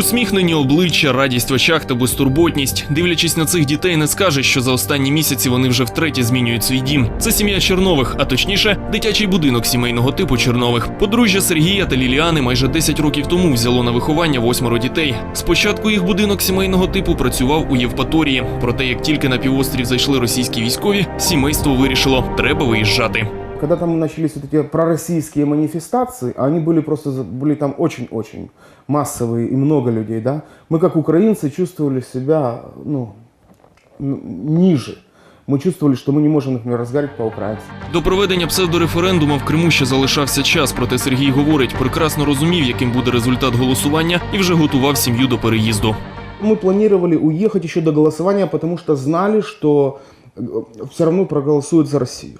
Усміхнені обличчя, радість в очах та безтурботність. Дивлячись на цих дітей, не скажеш, що за останні місяці вони вже втретє змінюють свій дім. Це сім'я Чернових, а точніше, дитячий будинок сімейного типу Чернових. Подружжя Сергія та Ліліани майже 10 років тому взяло на виховання восьмеро дітей. Спочатку їх будинок сімейного типу працював у Євпаторії. Проте, як тільки на півострів зайшли російські військові, сімейство вирішило, треба виїжджати Когда там начались вот эти пророссийские манифестации, а они были просто, за- были там очень-очень массовые и много людей, да, мы как украинцы чувствовали себя, ну, н- ниже. Мы чувствовали, что мы не можем, например, разговаривать по-украински. До проведення псевдореферендуму в Криму ще залишався час, проте Сергій говорить, прекрасно розумів, яким буде результат голосування, і вже готував сім'ю до переїзду. Мы планировали уехать еще до голосования, потому что знали, что все равно проголосуют за Россию.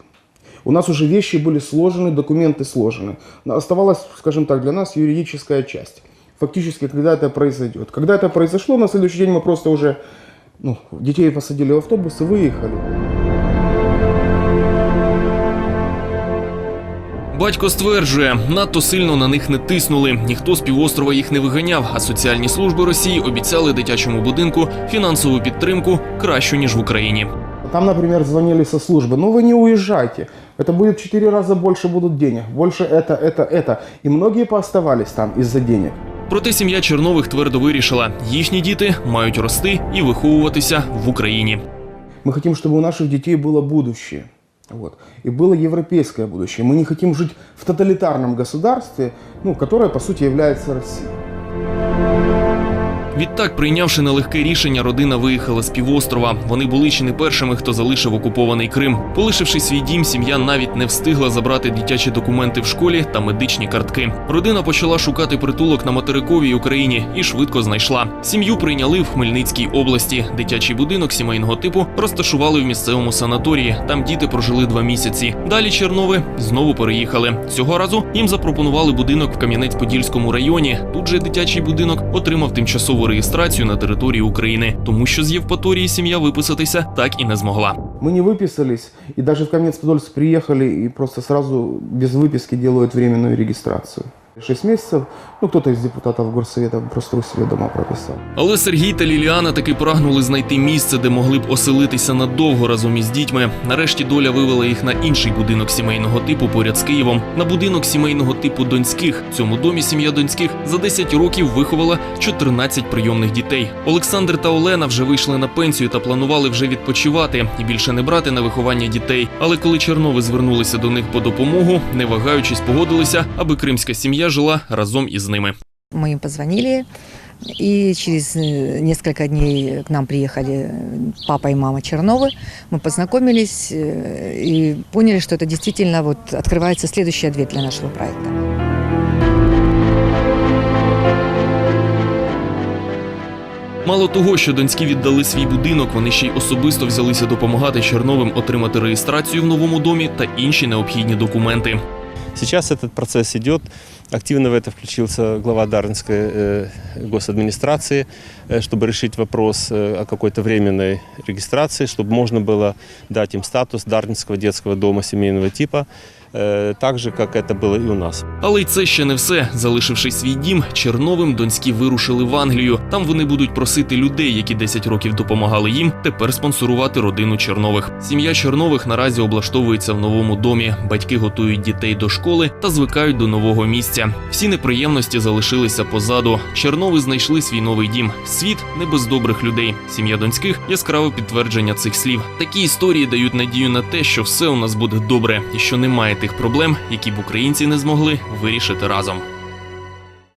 У нас уже вещи были сложены, документы сложены. Но Оставалась, скажем так, для нас юридическая часть. Фактически, когда это произойдет. Когда это произошло, на следующий день мы просто уже ну, детей посадили в автобус и выехали. Батько стверджує, надто сильно на них не тиснули. Ніхто з півострова їх не виганяв, а соціальні служби Росії обіцяли дитячому будинку фінансову підтримку кращу ніж в Україні. Там, например, звонили со службы, ну вы не уезжайте, это будет в 4 раза больше будут денег, больше это, это, это. И многие пооставались там из-за денег. Проте сім'я Чернових твердо вирішила, їхні діти мають рости і виховуватися в Україні. Мы хотим, чтобы у наших детей было будущее. Вот. И было европейское будущее. Мы не хотим жить в тоталитарном государстве, ну, которое, по сути, является Россией. Відтак, прийнявши нелегке рішення, родина виїхала з півострова. Вони були чи не першими, хто залишив окупований Крим. Полишивши свій дім, сім'я навіть не встигла забрати дитячі документи в школі та медичні картки. Родина почала шукати притулок на материковій Україні і швидко знайшла. Сім'ю прийняли в Хмельницькій області. Дитячий будинок сімейного типу розташували в місцевому санаторії. Там діти прожили два місяці. Далі Чернови знову переїхали. Цього разу їм запропонували будинок в Кам'янець-Подільському районі. Тут же дитячий будинок отримав тимчасову реєстрацію на території України, тому що з Євпаторії сім'я виписатися так і не змогла. Мы не выписались, и даже в Каменец-Подольск приехали и просто сразу без выписки делают временную регистрацию. Шесть месяцев, ну, кто-то из депутатов горсовета просто у себя дома прописал. Але Сергій та Ліліана таки прагнули знайти місце, де могли б оселитися надовго разом із дітьми. Нарешті доля вивела їх на інший будинок сімейного типу поряд з Києвом, на будинок сімейного типу Донських. В цьому домі сім'я Донських за 10 років виховала 14 прийомних дітей. Олександр та Олена вже вийшли на пенсію та планували вже відпочивати і більше не брати на виховання дітей. Але коли Чернови звернулися до них по допомогу, не вагаючись, погодилися, аби кримська сім'я жила разом із ними. Мы им позвонили, и через э, несколько дней к нам приехали э, папа и мама Черновы. Мы познакомились э, и поняли, что это действительно вот открывается следующая дверь для нашего проекта. Мало того, що донські віддали свій будинок, вони ще й особисто взялися допомагати Черновим отримати реєстрацію в новому домі та інші необхідні документи. Сейчас этот процесс идет. Активно в это включился глава Дарнской э, госадминистрации, э, чтобы решить вопрос э, о какой-то временной регистрации, чтобы можно было дать им статус Дарнинского детского дома семейного типа, э, так же, как это было и у нас. Але й це ще не все. Залишивши свій дім, Черновим донські вирушили в Англію. Там вони будуть просити людей, які 10 років допомагали їм, тепер спонсорувати родину Чернових. Сім'я Чернових наразі облаштовується в новому домі. Батьки готують дітей до школи та звикають до нового місця. Всі неприємності залишилися позаду. Чернови знайшли свій новий дім. Світ не без добрих людей. Сім'я донських яскраве підтвердження цих слів. Такі історії дають надію на те, що все у нас буде добре і що немає тих проблем, які б українці не змогли вирішити разом.